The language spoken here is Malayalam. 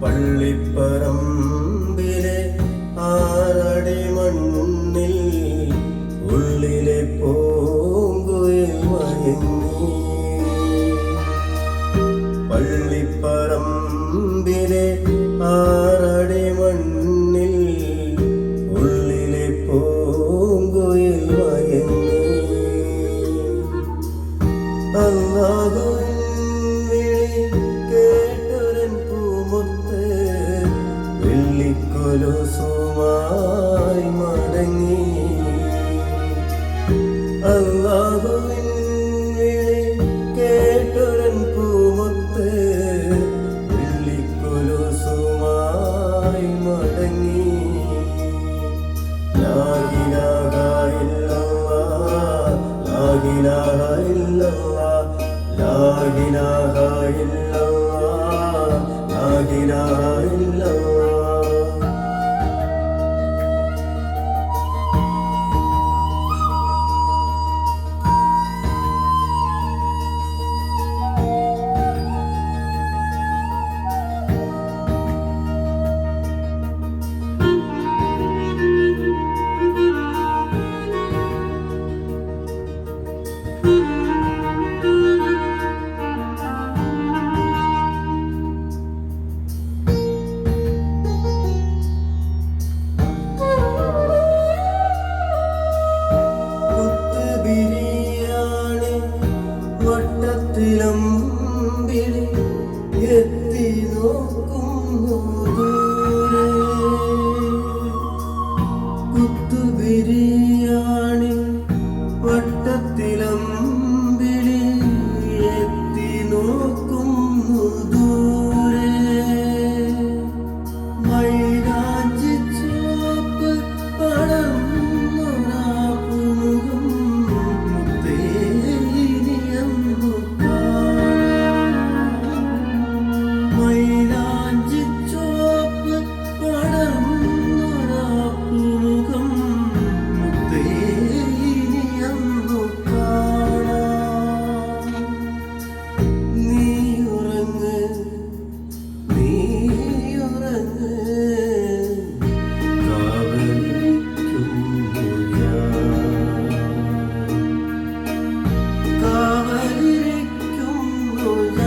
പള്ളിപ്പറമ്പിലെ ആറടി മണ്ണിൽ ഉള്ളിലെ പോങ്കുയിൽ മയങ്ങി. പള്ളിപ്പറമ്പിലെ ആറടി മണ്ണിൽ ഉള്ളിലെ പോങ്കുയിൽ മയങ്ങി. അല്ലാതെ കൊലുസുമായി മടങ്ങി. അല്ലാഹുവിൻ വിളി കേട്ടൊരൻ പൂമുത്ത് വെള്ളിക്കൊലുസുമായി മടങ്ങി. ലാ ഇലാഹ ഇല്ലല്ലാഹ് ലാ ഇലാഹ ഇല്ലല്ലാഹ് ലാ ഇലാഹ நிலம் true love.